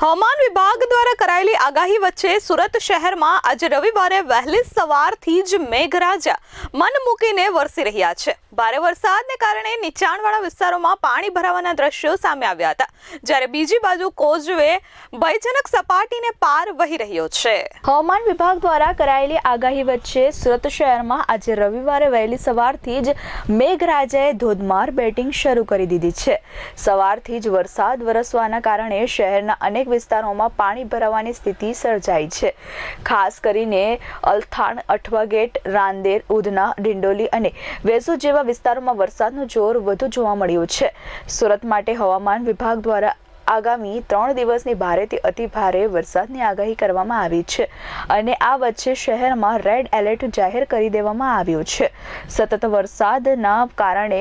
હવામાન વિભાગ દ્વારા કરાયેલી આગાહી વચ્ચે સુરત શહેરમાં આજે રવિવારે વહેલી સવારથી જ મેઘરાજા મન મૂકીને વરસી રહ્યા છે. ભારે વરસાદને કારણે નીચાણવાળા વિસ્તારોમાં પાણી ભરાવાના દ્રશ્યો સામે આવ્યા હતા. જ્યારે બીજી બાજુ કોઝવે ભયજનક સપાટીને પાર વહી રહ્યો છે. હવામાન વિભાગ દ્વારા કરાયેલી આગાહી વચ્ચે સુરત શહેરમાં આજે રવિવારે વહેલી સવારથી જ મેઘરાજાએ ધોધમાર બેટિંગ શરૂ કરી દીધી છે. સવારથી જ વરસાદ વરસવાના કારણે શહેરના અનેક વિસ્તારોમાં પાણી ભરાવાની સ્થિતિ સર્જાઈ છે. ખાસ કરીને અલથાણ અઠવાગેટ રાંદેર, ઉધના, ડિંડોલી અને વેસુ જેવા વિસ્તારોમાં વરસાદનું જોર વધુ જોવા મળ્યું છે. સુરત માટે હવામાન વિભાગ દ્વારા આગામી ત્રણ દિવસની ભારેથી અતિ ભારે વરસાદની આગાહી કરવામાં આવી છે અને આ વચ્ચે શહેરમાં રેડ એલર્ટ જાહેર કરી દેવામાં આવ્યું છે. સતત વરસાદના કારણે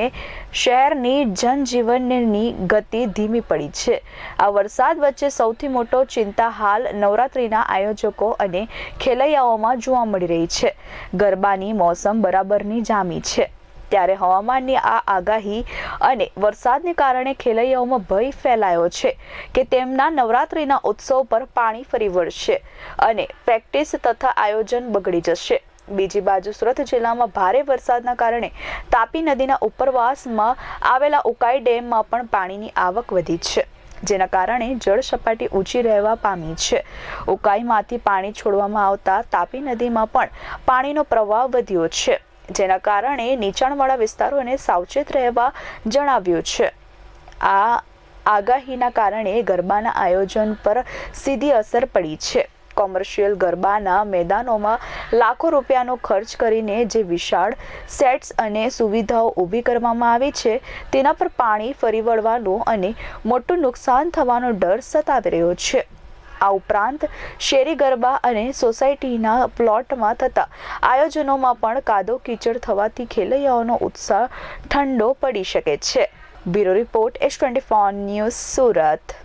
શહેરની જનજીવનની ગતિ ધીમી પડી છે. આ વરસાદ વચ્ચે સૌથી મોટો ચિંતા હાલ નવરાત્રિના આયોજકો અને ખેલૈયાઓમાં જોવા મળી રહી છે. ગરબાની મોસમ બરાબરની જામી છે. ત્યારે હવામાનની આ આગાહી અને વરસાદને કારણે ખેલૈયાઓમાં ભય ફેલાયો છે કે તેમના નવરાત્રિના ઉત્સવ પર પાણી ફરી વળશે અને પ્રેક્ટિસ તથા આયોજન બગડી જશે. બીજી બાજુ સુરત જિલ્લામાં ભારે વરસાદના કારણે તાપી નદીના ઉપરવાસમાં આવેલા ઉકાઈ ડેમમાં પણ પાણીની આવક વધી છે, જેના કારણે જળ સપાટી ઊંચી રહેવા પામી છે. ઉકાઈમાંથી પાણી છોડવામાં આવતા તાપી નદીમાં પણ પાણીનો પ્રવાહ વધ્યો છે. જેના કારણે નીચાણવાળા વિસ્તારોને સાવચેત રહેવા જણાવ્યું છે. આ આગાહીના કારણે ગરબાના આયોજન પર સીધી અસર પડી છે. કોમર્શિયલ ગરબાના મેદાનોમાં લાખો રૂપિયાનો ખર્ચ કરીને જે વિશાળ સેટ્સ અને સુવિધાઓ ઊભી કરવામાં આવી છે, તેના પર પાણી ફરી વળવાનો અને મોટું નુકસાન થવાનો ડર સતાવી રહ્યો છે. આ ઉપરાંત શેરી ગરબા અને સોસાયટીના પ્લોટમાં થતા આયોજનોમાં પણ કાદો કીચડ થવાથી ખેલૈયાઓનો ઉત્સાહ ઠંડો પડી શકે છે. Bureau report S twenty news Surat.